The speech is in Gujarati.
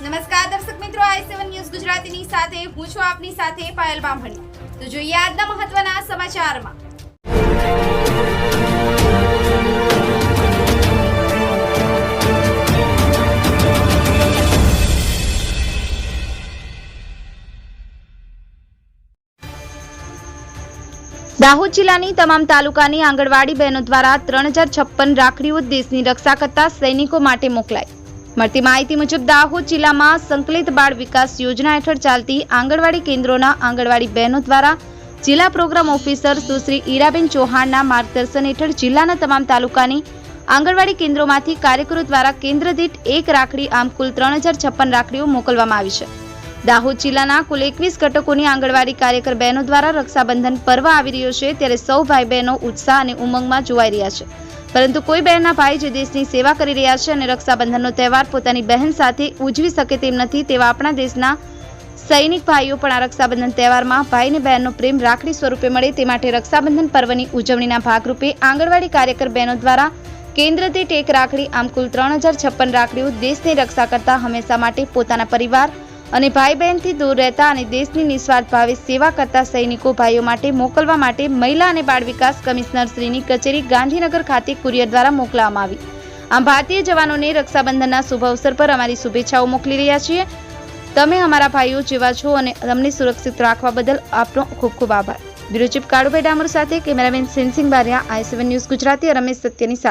નમસ્કાર, દર્શક મિત્રો, આઈ સેવન ન્યૂઝ ગુજરાતીની સાથે, હું છું આપની સાથે પાયલ બામણી. તો જોઈએ આજના મહત્વના સમાચારમાં. દાહોદ જિલ્લાની તમામ તાલુકાની આંગણવાડી બહેનો દ્વારા ત્રણ હજાર છપ્પન રાખડીઓ દેશની રક્ષા કરતા સૈનિકો માટે મોકલાઈ મળતી માહિતી મુજબ, દાહોદ જિલ્લામાં સંકલિત બાળ વિકાસ યોજના હેઠળ ચાલતી આંગણવાડી કેન્દ્રોના આંગણવાડી બહેનો દ્વારા જિલ્લા પ્રોગ્રામ ઓફિસર સુશ્રી ઈરાબેન ચૌહાણના માર્ગદર્શન હેઠળ જિલ્લાના તમામ તાલુકાની આંગણવાડી કેન્દ્રોમાંથી કાર્યકરો દ્વારા કેન્દ્ર દીઠ એક રાખડી, આમ કુલ ત્રણ રાખડીઓ મોકલવામાં આવી છે. દાહોદ જિલ્લાના કુલ એકવીસ ઘટકોની આંગણવાડી કાર્યકર બહેનો દ્વારા રક્ષાબંધન પર્વ આવી રહ્યો છે, ત્યારે સૌ ભાઈ બહેનો ઉત્સાહ અને ઉમંગમાં જોવાઈ રહ્યા છે. પરંતુ કોઈ બહેનના ભાઈ જે દેશની સેવા કરી રહ્યા છે અને રક્ષાબંધનનો તહેવાર પોતાની બહેન સાથે ઉજવી શકે તેમ નથી, તેવા આપણા દેશના સૈનિક ભાઈઓ પણ આ રક્ષાબંધન તહેવારમાં ભાઈને બહેનનો પ્રેમ રાખડી સ્વરૂપે મળે તે માટે રક્ષાબંધન પર્વની ઉજવણીના ભાગરૂપે આંગણવાડી કાર્યકર બહેનો દ્વારા કેન્દ્રથી ટેક રાખડી, આમ કુલ ત્રણ રાખડીઓ દેશની રક્ષા કરતા હંમેશા માટે પોતાના પરિવાર અને ભાઈ બહેનથી દૂર રહેતા અને દેશની નિસ્વાર્થ ભાવે સેવા કરતા સૈનિકો ભાઈઓ માટે મોકલવા માટે મહિલા અને બાળ વિકાસ કમિશનર શ્રીની કચેરી ગાંધીનગર ખાતે કુરિયર દ્વારા મોકલવામાં આવી. આમ ભારતીય જવાનોને રક્ષાબંધનના શુભ અવસર પર અમારી શુભેચ્છાઓ મોકલી રહ્યા છીએ. તમે અમારા ભાઈઓ જેવા છો અને તમને સુરક્ષિત રાખવા બદલ આપનો ખૂબ ખૂબ આભાર. બ્યુરો કાળુભાઈ ડામર સાથે cameraman Sensing Bariya, I news Gujarati, Ramesh સત્યની સાથે